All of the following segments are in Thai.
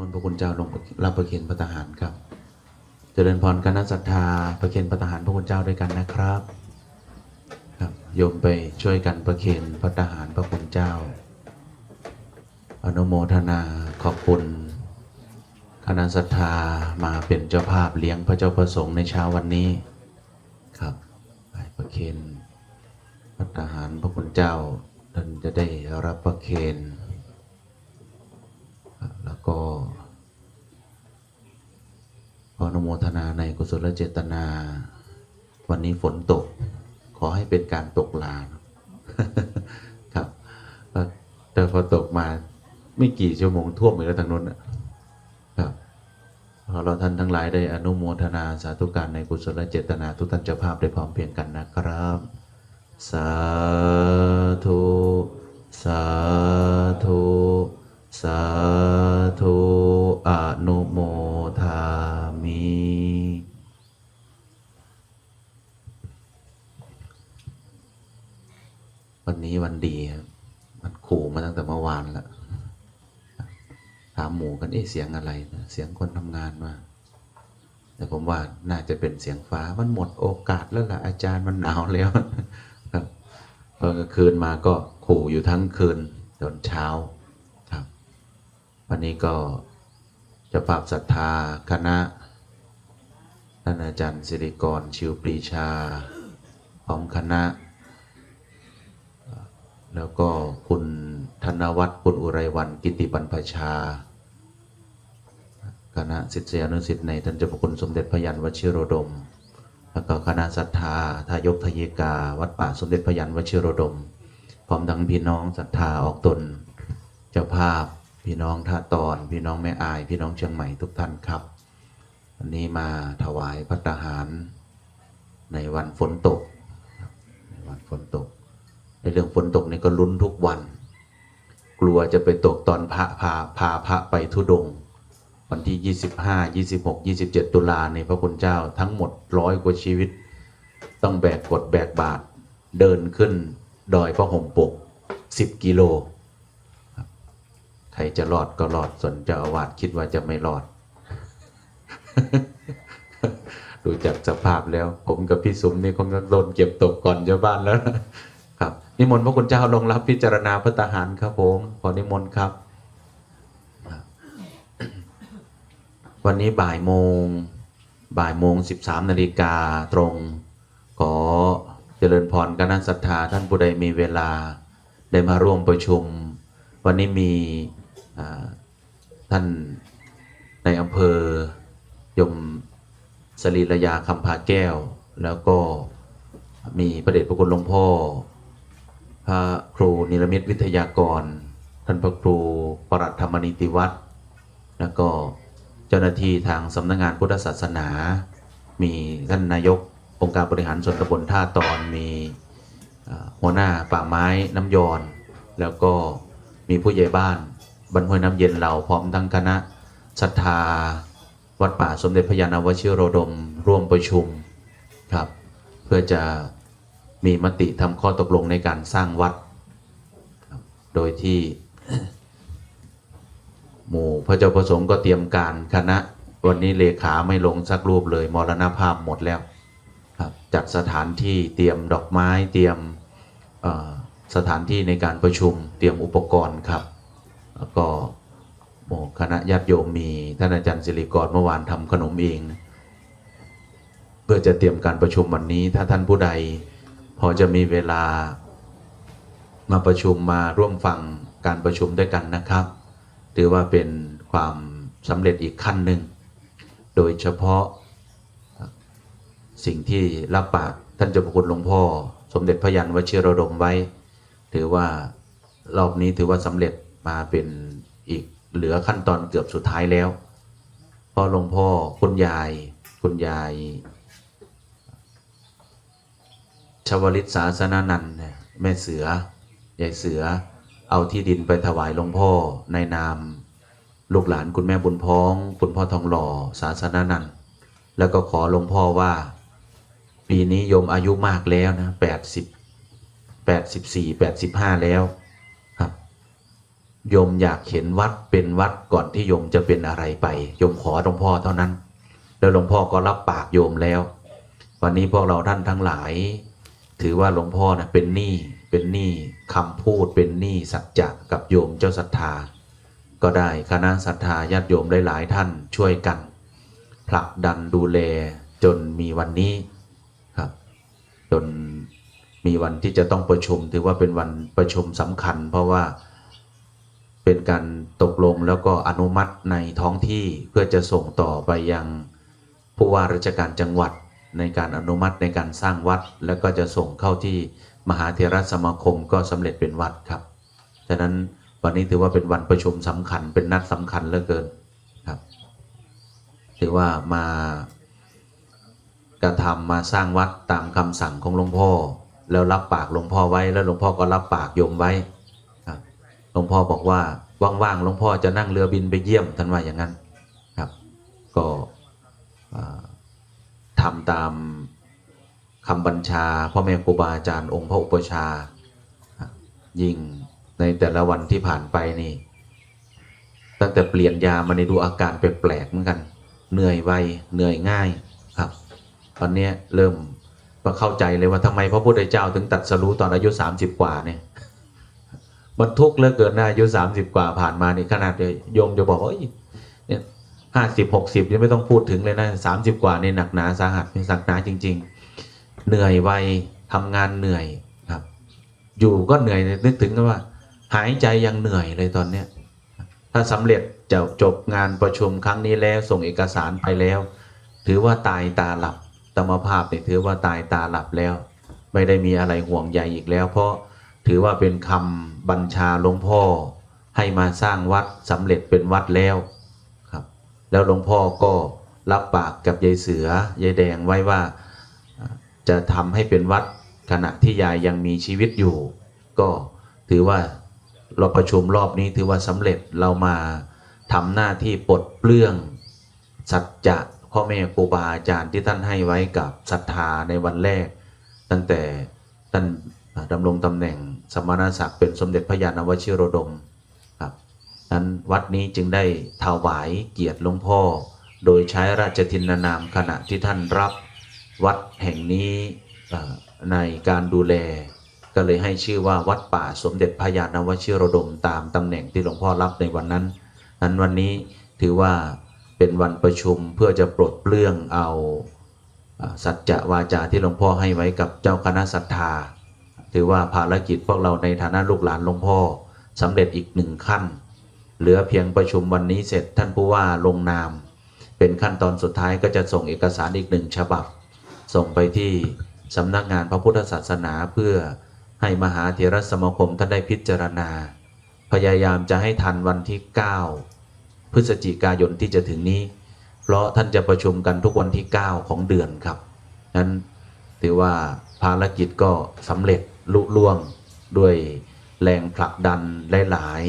มนต์พระคุณเจ้าลงรับประเคนพระทหารครับ เจริญพรคณะศรัทธาประเคนพระทหารพระคุณเจ้าด้วยกันนะครับ ครับโยมไปช่วยกันประเคนพระทหารพระคุณเจ้า อนุโมทนาขอบคุณคณะศรัทธามาเป็นเจ้าภาพเลี้ยงพระเจ้าประสงค์ในเช้าวันนี้ครับไปประเคนพระทหารพระคุณเจ้าท่านจะได้รับประเคน ก็ขออนุโมทนาในกุศลเจตนา วันนี้ฝนตก ขอให้เป็นการตกลาครับแต่พอตกมาไม่กี่ชั่วโมงท่วมอีกแล้วทางนู้นครับขอเราท่านทั้งหลายได้อนุโมทนาสาธุการในกุศลเจตนา ทุกท่านเจ้าภาพได้พร้อมเพียงกันนะครับ สาธุ สาธุ สา ธุอนุโมทามิวันนี้วันดีครับมันขู่มาตั้งแต่เมื่อวานแล้วถามหมูกันเอ๊ะเสียงอะไรนะเสียงคนทำงานมาแต่ผมว่าน่าจะเป็นเสียงฟ้ามันหมดโอกาสแล้วล่ะอาจารย์มันหนาวแล้วครับพอกลางคืนมาก็ขู่อยู่ทั้งคืนจนเช้า วันนี้ก็จะภาพศรัทธาคณะท่านอาจารย์สิริกรชิวปรีชาพร้อมคณะ แล้วก็คุณธนวัฒน์คุณอุไรวันกิติปันพชา คณะศิษยานุศิษย์ในท่านเจ้าพระคุณสมเด็จพระยันวชิโรดม แล้วก็คณะศรัทธาทายกทยิกา วัดป่าสมเด็จพระยันวชิโรดม พร้อมทั้งพี่น้องศรัทธาออกตนเจ้าภาพ พี่น้องท่าตอน พี่น้องแม่อาย พี่น้องเชียงใหม่ทุกท่านครับ วันนี้มาถวายพระทหาร ในวันฝนตก ในวันฝนตก ในเรื่องฝนตกนี่ก็ลุ้นทุกวัน กลัวจะไปตกตอนพระพาพาพระไปทุดง วันที่ 25 26 27 ตุลาในพระคุณเจ้าทั้งหมดร้อยกว่าชีวิต ต้องแบกกดแบกบาทเดินขึ้นดอยพระห่มปก 10 กิโล รจะรอดก็รอดส่วนเจ้าอาวาสคิดว่าจะไม่รอด ดูจากสภาพแล้ว ผมกับพี่สุมนี่คงจะโดนเก็บตกก่อนเจ้าบ้านแล้วครับนิมนต์พระคุณเจ้าลงรับพิจารณาพระตาหารครับผมขอนิมนต์ครับ วันนี้บ่ายโมงบ่ายโมงสิบสามนาฬิกาตรง ขอเจริญพรคณะศรัทธาท่านผู้ใดมีเวลาได้มาร่วมประชุม วันนี้มี ท่านในอำเภอยมสรีระยาคำพาแก้ว แล้วก็มีประเดชพระคุณหลวงพ่อ พระครูนิรมิตวิทยากร ท่านพระครูปรัตธรรมนิติวัตรแล้วก็เจ้าหน้าที่ทางสำนักงานพุทธศาสนา มีท่านนายกองค์การบริหารส่วนตำบลท่าตอนมีหัวหน้าป่าไม้น้ำยอน แล้วก็มีผู้ใหญ่บ้าน บรรห้วยน้ำเย็นเราพร้อมทั้งคณะศรัทธา วัดป่าสมเด็จพระยาณวชิโรดม ร่วมประชุมครับ เพื่อจะมีมติทำข้อตกลงในการสร้างวัด โดยที่หมู่พระเจ้าประสงค์ก็เตรียมการคณะวันนี้เลขาไม่ลงสักรูปเลยมรณภาพหมดแล้วครับจัดสถานที่เตรียมดอกไม้เตรียมสถานที่ในการประชุมเตรียมอุปกรณ์ครับ ก็คณะญาติโยมมีท่านอาจารย์สิริกรเมื่อวานทำขนมเองนะเพื่อจะเตรียมการประชุมวันนี้ ถ้าท่านผู้ใด พอจะมีเวลามาประชุมมาร่วมฟังการประชุมด้วยกันนะครับ ถือว่าเป็นความสำเร็จอีกขั้นหนึ่ง โดยเฉพาะสิ่งที่รับปากท่านเจ้าพระคุณหลวงพ่อ สมเด็จพระยันวชิรดมไว้ ถือว่ารอบนี้ถือว่าสำเร็จ มาเป็นอีกเหลือขั้นตอนเกือบสุดท้ายแล้วพ่อหลวงพ่อคุณยาย คุณยาย ชวลิตศาสนานันเนี่ยแม่เสือยายเสือ เอาที่ดินไปถวายหลวงพ่อในนาม ลูกหลานคุณแม่บุญพ้อง คุณพ่อทองหล่อศาสนานันแล้วก็ขอหลวงพ่อว่า ปีนี้โยมอายุมากแล้วนะแปดสิบแปดสิบสี่แปดสิบห้าแล้ว โยมอยากเห็นวัดเป็นวัดก่อนที่โยมจะเป็นอะไรไปโยมขอหลวงพ่อเท่านั้น แล้วหลวงพ่อก็รับปากโยมแล้ว วันนี้พวกเราท่านทั้งหลาย ถือว่าหลวงพ่อนะเป็นหนี้เป็นหนี้คำพูดเป็นหนี้สัจจะกับโยมเจ้าศรัทธา ก็ได้คณะศรัทธาญาติโยมหลายๆท่านช่วยกัน ผลักดันดูแลจนมีวันนี้ครับจนมีวันที่จะต้องประชุมถือว่าเป็นวันประชุมสำคัญ เพราะว่า เป็นการตกลงแล้วก็อนุมัติในท้องที่เพื่อจะส่งต่อไปยังผู้ว่าราชการจังหวัด ในการอนุมัติในการสร้างวัด แล้วก็จะส่งเข้าที่มหาเทรสมาคมก็สำเร็จเป็นวัดครับฉะนั้นวันนี้ถือว่าเป็นวันประชุมสำคัญเป็นนัดสำคัญเหลือเกินครับถือว่ามากระทำมาสร้างวัดตามคำสั่งของหลวงพ่อ แล้วรับปากหลวงพ่อไว้แล้วหลวงพ่อก็รับปากโยมไว้ หลวงพ่อบอกว่าว่างๆหลวงพ่อจะนั่งเรือบินไปเยี่ยมท่านว่าอย่างนั้นครับ ก็อ่าทำตามคำบัญชาพ่อแม่ครูบาอาจารย์องค์พระอุปชา ยิ่งในแต่ละวันที่ผ่านไปนี่ ตั้งแต่เปลี่ยนยามาในดูอาการแปลกๆเหมือนกัน เหนื่อยไวเหนื่อยง่ายครับ ตอนนี้เริ่มมาเข้าใจเลยว่าทำไมพระพุทธเจ้าถึงตัดสรู้ตอนอายุ 30 กว่าเนี่ย มันทุกข์เหลือเกินนะอายุ30กว่าผ่านมานี่ขนาดโยมจะบอกเอ้ยเนี่ยห้าสิบหกสิบนี่ไม่ต้องพูดถึงเลยนะสามสิบกว่านี่หนักหนาสาหัสนี่หนักหนาจริง ๆ เหนื่อยไวทำงานเหนื่อยครับ อยู่ก็เหนื่อยนึกถึงกันว่า หายใจยังเหนื่อยเลยตอนเนี้ยถ้าสำเร็จจะจบงานประชุมครั้งนี้แล้วส่งเอกสารไปแล้ว ถือว่าตายตาหลับตมภาพเนี่ยถือว่าตายตาหลับแล้ว ไม่ได้มีอะไรห่วงใยอีกแล้ว เพราะ ถือว่าเป็นคำบัญชาหลวงพ่อให้มาสร้างวัดสำเร็จเป็นวัดแล้วครับ แล้วหลวงพ่อก็รับปากกับยายเสือยายแดงไว้ว่าจะทำให้เป็นวัดขณะที่ยายยังมีชีวิตอยู่ ก็ถือว่าเราประชุมรอบนี้ถือว่าสำเร็จเรามาทำหน้าที่ปลดเปลื้อง สัจจะพ่อแม่ครูบาอาจารย์ที่ท่านให้ไว้กับศรัทธาในวันแรก ตั้งแต่ท่านดำรงตำแหน่ง สมณศักดิ์เป็นสมเด็จพระยาณวชิโรดมครับนั้นวัดนี้จึงได้ถวายเกียรติหลวงพ่อ โดยใช้ราชทินนามขณะที่ท่านรับวัดแห่งนี้ในการดูแล ก็เลยให้ชื่อว่าวัดป่าสมเด็จพระยาณวชิโรดมตามตำแหน่งที่หลวงพ่อรับในวันนั้น นั้นวันนี้ถือว่าเป็นวันประชุมเพื่อจะปลดเปลื้องเอาอ่าสัจจะวาจาที่หลวงพ่อให้ไว้กับเจ้าคณะศรัทธา ถือว่าภารกิจพวกเราในฐานะลูกหลานหลวงพ่อสำเร็จอีกหนึ่งขั้น เหลือเพียงประชุมวันนี้เสร็จท่านผู้ว่าลงนาม เป็นขั้นตอนสุดท้ายก็จะส่งเอกสารอีกหนึ่งฉบับ ส่งไปที่สำนักงานพระพุทธศาสนาเพื่อให้มหาเถรสมาคมท่านได้พิจารณา พยายามจะให้ทันวันที่ 9 พฤศจิกายนที่จะถึงนี้ เพราะท่านจะประชุมกันทุกวันที่ 9 ของเดือนครับนั้นถือว่าภารกิจก็สำเร็จ ลุล่วงด้วยแรงผลักดันหลาย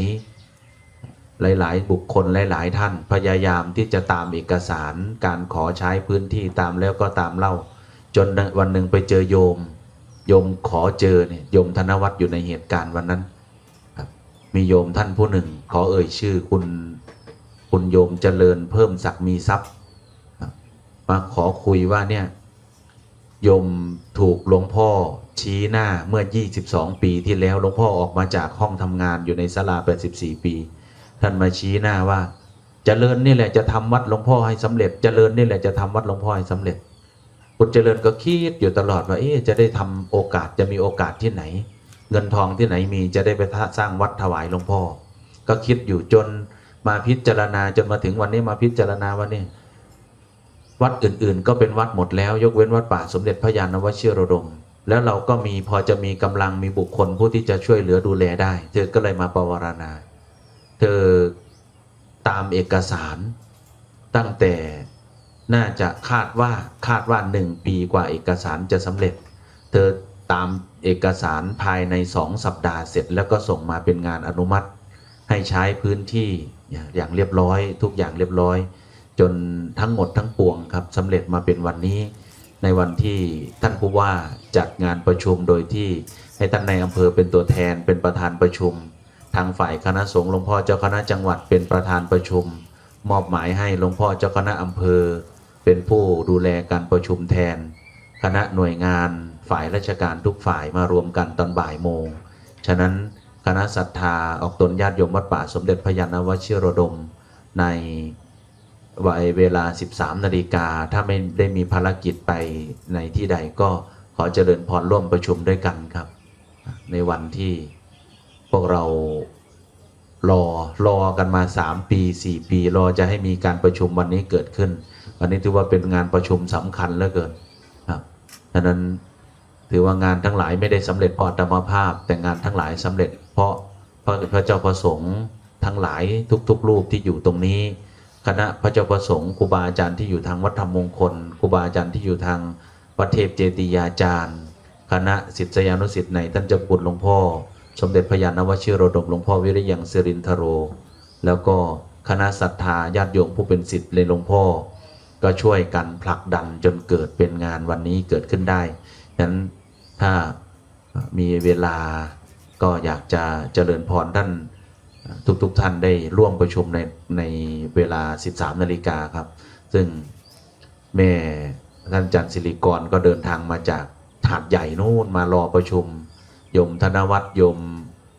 ๆหลาย ๆ บุคคลหลาย ๆ ท่านพยายามที่จะตามเอกสารการขอใช้พื้นที่ตามแล้วก็ตามเล่า จนวันหนึ่งไปเจอโยม โยมขอเจอเนี่ยโยมธนวัฒน์อยู่ในเหตุการณ์วันนั้นมีโยมท่านผู้หนึ่ง ขอเอ่ยชื่อคุณคุณโยมเจริญเพิ่มศักดิ์มีทรัพย์มาขอคุยว่าเนี่ยโยมถูกหลวงพ่อ ชี้หน้าเมื่อ 22 ปีที่แล้วหลวงพ่อออกมาจากห้องทำงานอยู่ในศาลา 84 ปี ท่านมาชี้หน้าว่าเจริญนี่แหละจะทำวัดหลวงพ่อให้สำเร็จเจริญนี่แหละจะทำวัดหลวงพ่อให้สำเร็จคุณเจริญก็คิดอยู่ตลอดว่าเอ๊จะได้ทำโอกาสจะมีโอกาสที่ไหน เงินทองที่ไหนมีจะได้ไปสร้างวัดถวายหลวงพ่อ ก็คิดอยู่จนมาพิจารณาจนมาถึงวันนี้มาพิจารณาว่านี่วัดอื่นๆ ก็เป็นวัดหมดแล้ว ยกเว้นวัดป่าสมเด็จพระยาณวชิรดม แล้วเราก็มีพอจะมีกำลังมีบุคคลผู้ที่จะช่วยเหลือดูแลได้ เธอก็เลยมาปวารณา เธอตามเอกสาร ตั้งแต่น่าจะคาดว่าคาดว่าหนึ่งปีกว่าเอกสารจะสำเร็จ เธอตามเอกสารภายในสองสัปดาห์เสร็จ แล้วก็ส่งมาเป็นงานอนุมัติ ให้ใช้พื้นที่อย่างเรียบร้อย ทุกอย่างเรียบร้อย จนทั้งหมดทั้งปวงครับสำเร็จมาเป็นวันนี้ ในวันที่ท่านผู้ว่าจัดงานประชุมโดยที่ให้ท่านในอำเภอเป็นตัวแทนเป็นประธานประชุม ทางฝ่ายคณะสงฆ์หลวงพ่อเจ้าคณะจังหวัดเป็นประธานประชุม มอบหมายให้หลวงพ่อเจ้าคณะอำเภอ เป็นผู้ดูแลการประชุมแทน คณะหน่วยงานฝ่ายราชการทุกฝ่ายมารวมกันตอนบ่ายโมง ฉะนั้นคณะศรัทธาออกตนญาติโยมวัดป่าสมเด็จพระยาณวชิรดม ใน วัยเวลา 13 นาฬิกา ถ้าไม่ได้มีภารกิจไปในที่ใดก็ขอเจริญพรร่วมประชุมด้วยกันครับ ในวันที่พวกเรารอรอกันมา 3 ปี 4 ปี รอจะให้มีการประชุมวันนี้เกิดขึ้น วันนี้ถือว่าเป็นงานประชุมสำคัญเหลือเกินครับฉะนั้นถือว่างานทั้งหลายไม่ได้สำเร็จเพราะอัตมภาพ แต่งานทั้งหลายสำเร็จเพราะพระพระเจ้าประสงค์ทั้งหลายทุกๆรูปที่อยู่ตรงนี้ คณะพระเจ้าประสงค์ครูบาอาจารย์ที่อยู่ทางวัดธรรมมงคลครูบาอาจารย์ที่อยู่ทางวัดเทพเจติยาจารย์ คณะศิษยานุศิษย์ในท่านเจ้าคุณหลวงพ่อ สมเด็จพระยาณวชิโรดมหลวงพ่อวิริยังสิรินทโร แล้วก็คณะศรัทธาญาติโยมผู้เป็นศิษย์เลยหลวงพ่อ ก็ช่วยกันผลักดันจนเกิดเป็นงานวันนี้เกิดขึ้นได้ฉะนั้นถ้ามีเวลาก็อยากจะเจริญพรท่าน ทุกๆทท่านได้ร่วมประชุมในในเวลา 13 นาฬิกาครับ ซึ่งแม่ท่านจันทร์สิริกรก็เดินทางมาจากหาดใหญ่นู่นมารอประชุม ยมธนวัฒน์ยม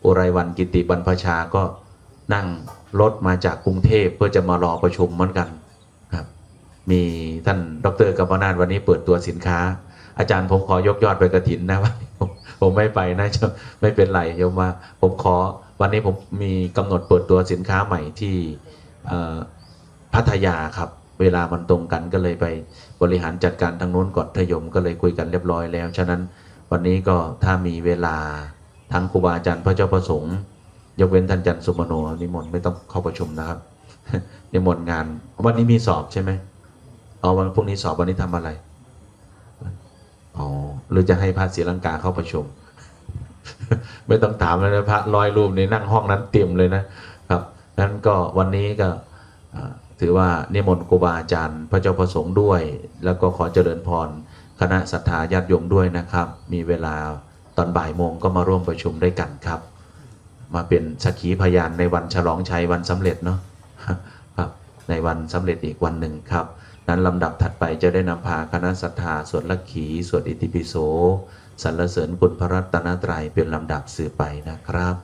อุไรวันกิติบรรพชาก็นั่งรถมาจากกรุงเทพเพื่อจะมารอประชุมเหมือนกันครับ มีท่านดรกัมปนาทวันนี้เปิดตัวสินค้า อาจารย์ผมขอยกยอดไปกระถินนะวันนี้ผมผมไม่ไปนะจะไม่เป็นไรโยมว่าผมขอ วันนี้ผมมีกำหนดเปิดตัวสินค้าใหม่ที่พัทยาครับ เวลามันตรงกันก็เลยไปบริหารจัดการทางโน้นก่อนทยมก็เลยคุยกันเรียบร้อยแล้ว ฉะนั้นวันนี้ก็ถ้ามีเวลาทั้งครูบาอาจารย์พระเจ้าประสงค์ ยกเว้นท่านจันทร์สุมโนนิมนต์ไม่ต้องเข้าประชุมนะครับนิมนต์งาน วันนี้มีสอบใช่ไหมเอาวันพรุ่งนี้สอบวันนี้ทำอะไรอ๋อหรือจะให้พระศรีลังกาเข้าประชุม ไม่ต้องถามเลยนะพระร้อยรูปในนั่งห้องนั้นเต็มเลยนะครับนั้นก็วันนี้ก็ถือว่านิมนต์ครูบาอาจารย์ พระเจ้าประสงค์ด้วย แล้วก็ขอเจริญพรคณะศรัทธาญาติโยมด้วยนะครับ มีเวลาตอนบ่ายโมงก็มาร่วมประชุมด้วยกันครับ มาเป็นสักขีพยานในวันฉลองชัยวันสำเร็จเนาะครับในวันสำเร็จอีกวันหนึ่งครับ นั้นลำดับถัดไปจะได้นำพาคณะศรัทธาสวดลักขีสวดอิติปิโส สรรเสริญคุณพระรัตนตรัยเป็นลำดับสืบไปนะครับ